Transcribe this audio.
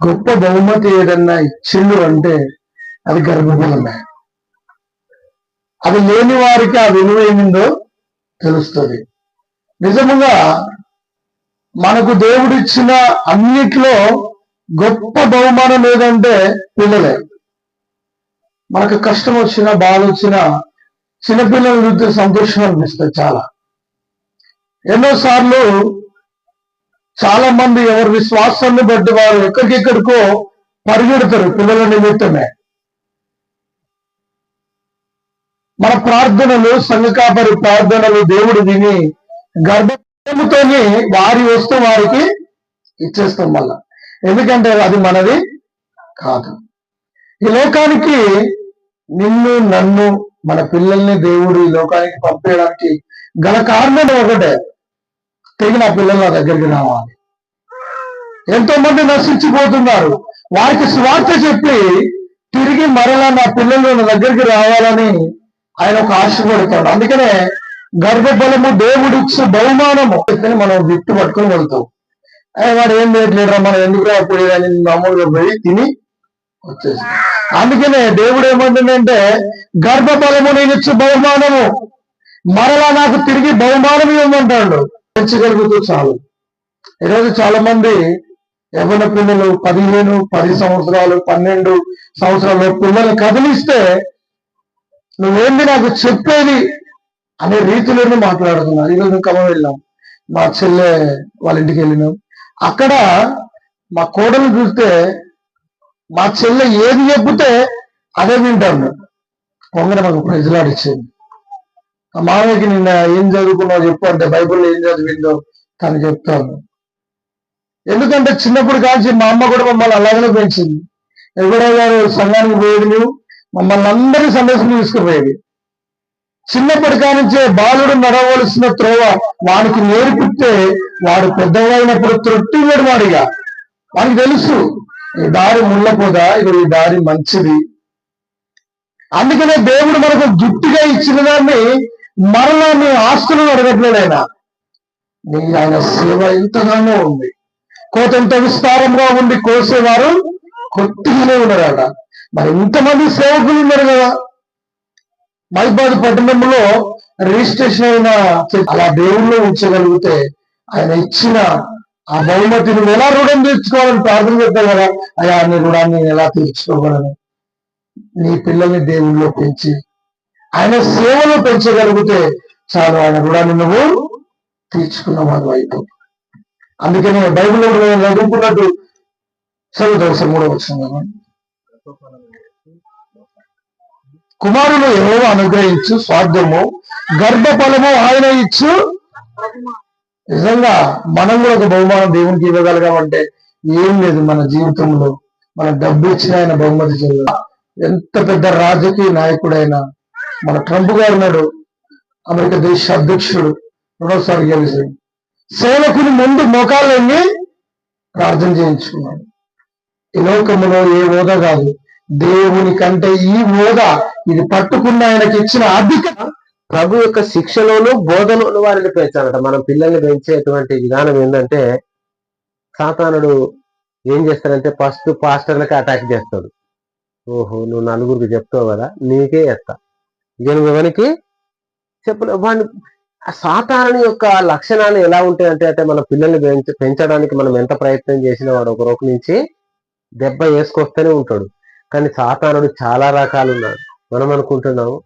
గొప్ప బహుమతి ఏదన్నా ఇచ్చిండు అంటే అది గర్భఫలమే. అది లేని వారికి ఆ విలువ ఏమిందో తెలుస్తుంది. నిజముగా మనకు దేవుడిచ్చిన అన్నిట్లో గొప్ప బహుమానం ఏదంటే పిల్లలే. మనకు కష్టం వచ్చినా బాధ వచ్చినా చిన్నపిల్లల చూస్తే సంతోషం అనిపిస్తుంది చాలా. ఎన్నోసార్లు చాలా మంది ఎవరి విశ్వాసాన్ని బట్టి వారు ఎక్కడికెక్కడికో పరిగెడతారు పిల్లల నిమిత్తమే. మన ప్రార్థనలు సంఘకాపరి ప్రార్థనలు దేవుడు విని గర్భముతోని వారి వస్తూ వారికి ఇచ్చేస్తాం మళ్ళా. ఎందుకంటే అది మనది కాదు. ఈ లోకానికి నిన్ను నన్ను మన పిల్లల్ని దేవుడు ఈ లోకానికి పంపేయడానికి గల కారణం ఒకటే. తిరిగి నా పిల్లలు నా దగ్గరికి రావాలి. ఎంతో మంది నశించిపోతున్నారు. వారికి స్వార్థ చెప్పి తిరిగి మరలా నా పిల్లలు నా దగ్గరికి రావాలని ఆయన ఒక ఆశపడతాడు. అందుకనే గర్భఫలము దేవుడిచ్చే బహుమానము అని మనం విట్టు పట్టుకొని వెళ్తాం. వాడు ఏం చేయట్లేదురా మనం ఎందుకు రాకూడదు అని మామూలుగా పోయి తిని వచ్చేసి అందుకనే దేవుడు ఏమంటుందంటే గర్భఫలము నేను ఇచ్చే బహుమానము మరలా నాకు తిరిగి బహుమానం ఇవ్వమంటాడు. పెంచగలుగుతూ చాలు. ఈరోజు చాలా మంది యవన పిల్లలు పదిహేను పది సంవత్సరాలు పన్నెండు సంవత్సరాలు పిల్లలు కదిలిస్తే నువ్వేంది నాకు చెప్పేది అనే రీతిలోనే మాట్లాడుతున్నారు. ఈరోజు ఖమ్మం వెళ్ళాం. మా చెల్లె వాళ్ళ ఇంటికి వెళ్ళినాం. అక్కడ మా కోడలు చూస్తే మా చెల్లె ఏది చెప్తే అదే వింటాను పొంగన మాకు ప్రజలాడిచ్చింది మామయ్యకి నిన్న ఏం చదువుకున్నావు చెప్పు అంటే బైబిల్లో ఏం చదివిందో తను చెప్తాను ఎందుకంటే చిన్నప్పుడు కాల్చి మా అమ్మ కూడా మమ్మల్ని అలాగనే పెంచింది. ఎగుడ గారు సంఘానికి పోయేది నువ్వు మమ్మల్ని అందరి సందేశం తీసుకుపోయేది. చిన్నప్పటి కానించే బాలుడు నడవలసిన త్రోవ వానికి నేర్పితే వాడు పెద్దవాడినప్పుడు త్రొట్టి వాడిగా. వానికి తెలుసు ఈ దారి ముళ్ళపోదా ఇది ఈ దారి మంచిది. అందుకనే దేవుడు మనకు గిఫ్ట్గా ఇచ్చిన దాన్ని మరలా నీ ఆస్తులు అడగట్లేదు ఆయన. నీ ఆయన సేవ ఎంతగానో ఉంది. కోతంత విస్తారంగా ఉండి కోసేవారు కొద్దిగానే ఉన్నారట. మరి ఇంతమంది సేవకులు ఉన్నారు కదా. మైబాద్ పట్టణంలో రిజిస్ట్రేషన్ అయిన అలా దేవుళ్ళు ఉంచగలిగితే ఆయన ఇచ్చిన ఆ బహుమతి నువ్వు ఎలా రుణం తీర్చుకోవాలని ప్రార్థన చేస్తావు కదా. అయ్యా నీ రుణాన్ని నేను ఎలా తీర్చుకోగలను? నీ పిల్లల్ని దేవుళ్ళు పెంచి ఆయన సేవలు పెంచగలిగితే చాలు ఆయన రుణాన్ని నువ్వు తీర్చుకున్న వాడు వైపు అందుకనే బైబిల్లో నేను చదువుకున్నట్టు చదువుతాం సార్ మూడో వచ్చిన కుమారులు ఎవరో అనుగ్రహించు స్వార్థము గర్భఫలము ఆయన ఇచ్చు. నిజంగా మనం కూడా ఒక బహుమానం దేవునికి ఇవ్వగలగామంటే ఏం లేదు మన జీవితంలో. మన డబ్బు ఇచ్చిన ఆయన బహుమతి చేయాలి ఎంత పెద్ద రాజకీయ నాయకుడైనా మన ట్రంప్ గారు ఉన్నాడు అమెరికా దేశ అధ్యక్షుడు రెండోసారి గెలిచి సేవకుని ముందు మోకాళ్ళని ప్రార్థన చేయించుకున్నాడు. ఈ లోకములో ఏ హోదా కాదు. దేవుని కంటే ఈ హోదా ఇది పట్టుకున్న ఆయనకి ఇచ్చిన అధిక ప్రభు యొక్క శిక్షలోను బోధలోను వారిని పెంచాలట. మనం పిల్లల్ని పెంచేటువంటి విధానం ఏంటంటే సాతానుడు ఏం చేస్తాడంటే ఫస్ట్ పాస్టర్లకి అటాక్ చేస్తాడు. ఓహో నువ్వు నలుగురికి చెప్తావు కదా నీకే ఎత్తా. ఇక నువ్వు చెప్పలే వాడిని ఆ యొక్క లక్షణాలు ఎలా ఉంటాయంటే అంటే మన పిల్లల్ని పెంచడానికి మనం ఎంత ప్రయత్నం చేసినా వాడు ఒక రోకు నుంచి దెబ్బ వేసుకొస్తూనే ఉంటాడు. కానీ సాతానుడు చాలా రకాలు ఉన్నాడు మనం అనుకుంటున్నాము